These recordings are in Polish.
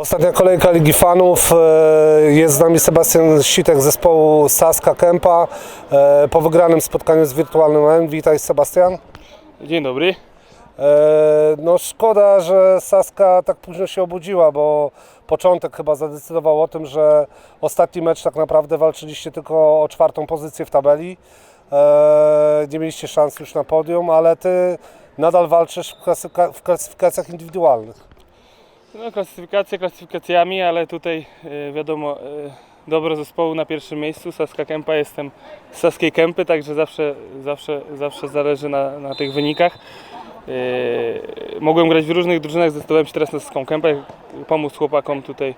Ostatnia kolejka Ligi Fanów. E, Jest z nami Sebastian Sitek z zespołu Saska Kępa e, po wygranym spotkaniu z Wirtualnym M. Witaj Sebastian. Dzień dobry. E, No szkoda, że Saska tak późno się obudziła, bo początek chyba zadecydował o tym, że ostatni mecz tak naprawdę walczyliście tylko o czwartą pozycję w tabeli. Nie mieliście szans już na podium, ale ty nadal walczysz w klasyfikacjach indywidualnych. No, klasyfikacje klasyfikacjami, ale tutaj e, wiadomo, e, dobro zespołu na pierwszym miejscu. Saska Kępa, jestem z Saskiej Kępy, także zawsze, zawsze, zawsze zależy na, na tych wynikach. E, mogłem grać w różnych drużynach, zdecydowałem się teraz na Saską Kępę, pomóc chłopakom tutaj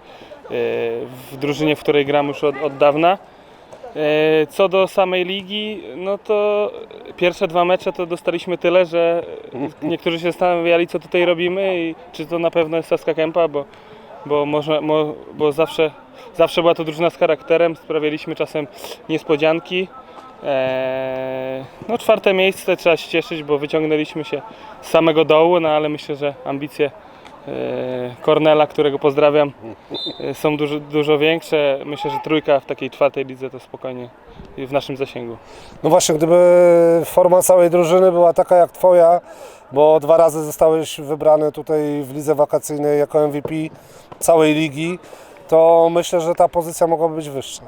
w drużynie, w której gram już od, od dawna. E, Co do samej ligi, no to pierwsze dwa mecze to dostaliśmy tyle, że niektórzy się zastanawiali, co tutaj robimy i czy to na pewno jest Saska Kępa, bo, bo, może, mo, bo zawsze, zawsze była to drużyna z charakterem, sprawialiśmy czasem niespodzianki. E, No czwarte miejsce trzeba się cieszyć, bo wyciągnęliśmy się z samego dołu, no ale myślę, że ambicje Kornela, którego pozdrawiam, e, są dużo, dużo większe. Myślę, że trójka w takiej czwartej lidze to spokojnie w naszym zasięgu. No właśnie, gdyby forma całej drużyny była taka jak Twoja, bo dwa razy zostałeś wybrany tutaj w lidze wakacyjnej jako MVP całej ligi, to myślę, że ta pozycja mogłaby być wyższa.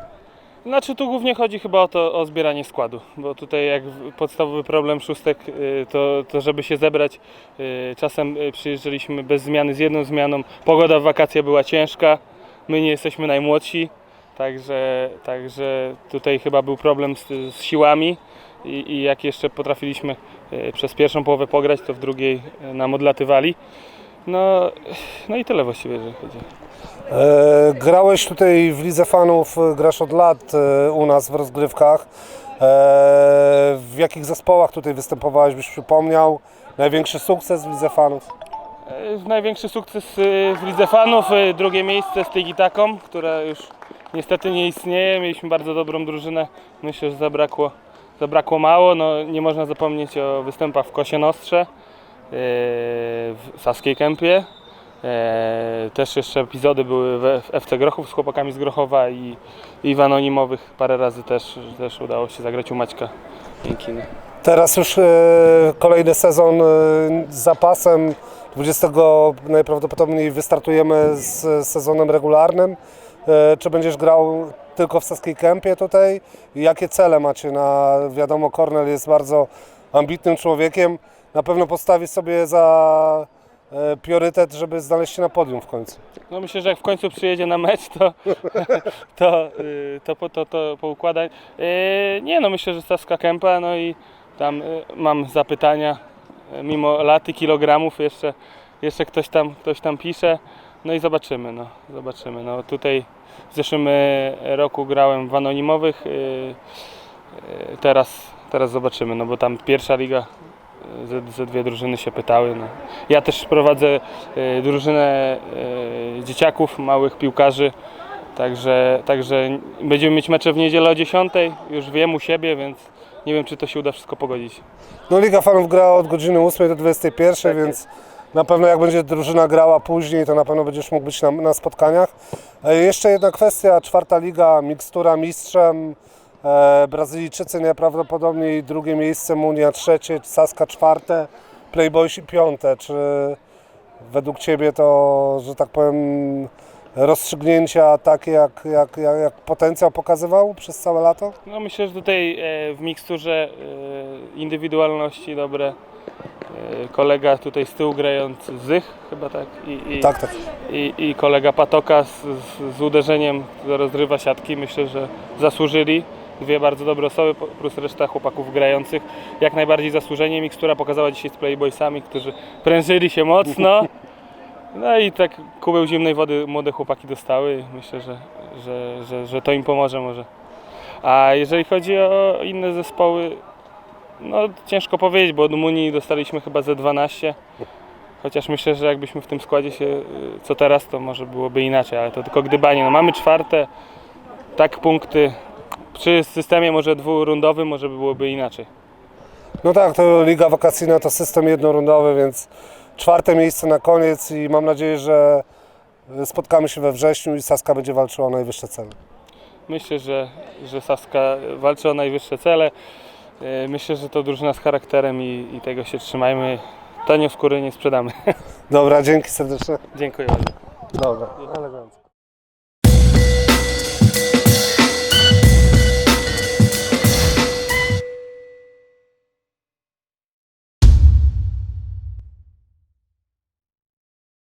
Znaczy tu głównie chodzi chyba o to, o zbieranie składu, bo tutaj jak podstawowy problem szóstek, y, to, to żeby się zebrać, y, czasem y, przyjeżdżaliśmy bez zmiany, z jedną zmianą, pogoda w wakacje była ciężka, my nie jesteśmy najmłodsi, także, także tutaj chyba był problem z, z siłami i, i jak jeszcze potrafiliśmy przez pierwszą połowę pograć, to w drugiej nam odlatywali. No, no i tyle właściwie, jeżeli chodzi. E, grałeś tutaj w lidze fanów, grasz od lat e, u nas w rozgrywkach. E, w jakich zespołach tutaj występowałeś, byś przypomniał? Największy sukces w lidze fanów? E, Największy sukces e, w Lidze Fanów, e, drugie miejsce z Tygitaką, która już niestety nie istnieje. Mieliśmy bardzo dobrą drużynę, myślę, że zabrakło, zabrakło mało. No, nie można zapomnieć o występach w Kosie Nostrze, w Saskiej Kępie. E, Też jeszcze epizody były w FC Grochów z chłopakami z Grochowa i, i w Anonimowych parę razy też, też udało się zagrać u Maćka Jękiny. Teraz już e, kolejny sezon e, z zapasem. 20 najprawdopodobniej wystartujemy z sezonem regularnym. E, czy będziesz grał tylko w Saskiej Kępie tutaj? Jakie cele macie na, wiadomo, Kornel jest bardzo ambitnym człowiekiem. Na pewno postawi sobie za e, priorytet, żeby znaleźć się na podium w końcu. No myślę, że jak w końcu przyjedzie na mecz, to, to, y, to, to, to, to poukłada. Y, Nie no, myślę, że Saska Kępa, no i tam y, mam zapytania, mimo lat i kilogramów jeszcze, jeszcze ktoś, tam, ktoś tam pisze, no i zobaczymy, no, zobaczymy. No tutaj w zeszłym roku grałem w Anonimowych, teraz, teraz zobaczymy, no bo tam pierwsza liga ze, ze dwie drużyny się pytały. No. Ja też prowadzę y, drużynę y, dzieciaków, małych piłkarzy. Także, także będziemy mieć mecze w niedzielę o 10. Już wiem u siebie, więc nie wiem, czy to się uda wszystko pogodzić. No Liga Fanów gra od godziny 8 do 21, więc na pewno jak będzie drużyna grała później, to na pewno będziesz mógł być na, na spotkaniach. E, Jeszcze jedna kwestia, czwarta liga, mikstura mistrzem, Brazylijczycy najprawdopodobniej drugie miejsce, Unia trzecie, Saska czwarte, Playboysi piąte. Czy według Ciebie to, że tak powiem, rozstrzygnięcia takie, jak, jak, jak, jak potencjał pokazywał przez całe lato? No myślę, że tutaj e, w miksturze e, indywidualności dobre. E, kolega tutaj z tyłu grający Zych chyba tak i, i, Tak, tak. i, i kolega Patoka z, z, uderzeniem rozrywa siatki. Myślę, że zasłużyli. Dwie bardzo dobre osoby, plus reszta chłopaków grających. Jak najbardziej zasłużenie. Mikstura pokazała dzisiaj z Playboysami, którzy prężyli się mocno. No i tak kubeł zimnej wody młode chłopaki dostały. Myślę, że, że, że, że to im pomoże może. A jeżeli chodzi o inne zespoły, no ciężko powiedzieć, bo od Rumunii dostaliśmy chyba ze 12. Chociaż myślę, że jakbyśmy w tym składzie się, co teraz, to może byłoby inaczej, ale to tylko gdybanie. No mamy czwarte, tak punkty. Przy systemie może dwurundowym może by byłoby inaczej. No tak, to liga wakacyjna to system jednorundowy, więc czwarte miejsce na koniec i mam nadzieję, że Spotkamy się we wrześniu i Saska będzie walczyła o najwyższe cele. Myślę, że, że Saska walczy o najwyższe cele. E, Myślę, że to drużyna z charakterem i, i tego się trzymajmy. Tanio skóry nie sprzedamy. Dobra, dzięki serdecznie. Dziękuję bardzo. Dobra, elegancko.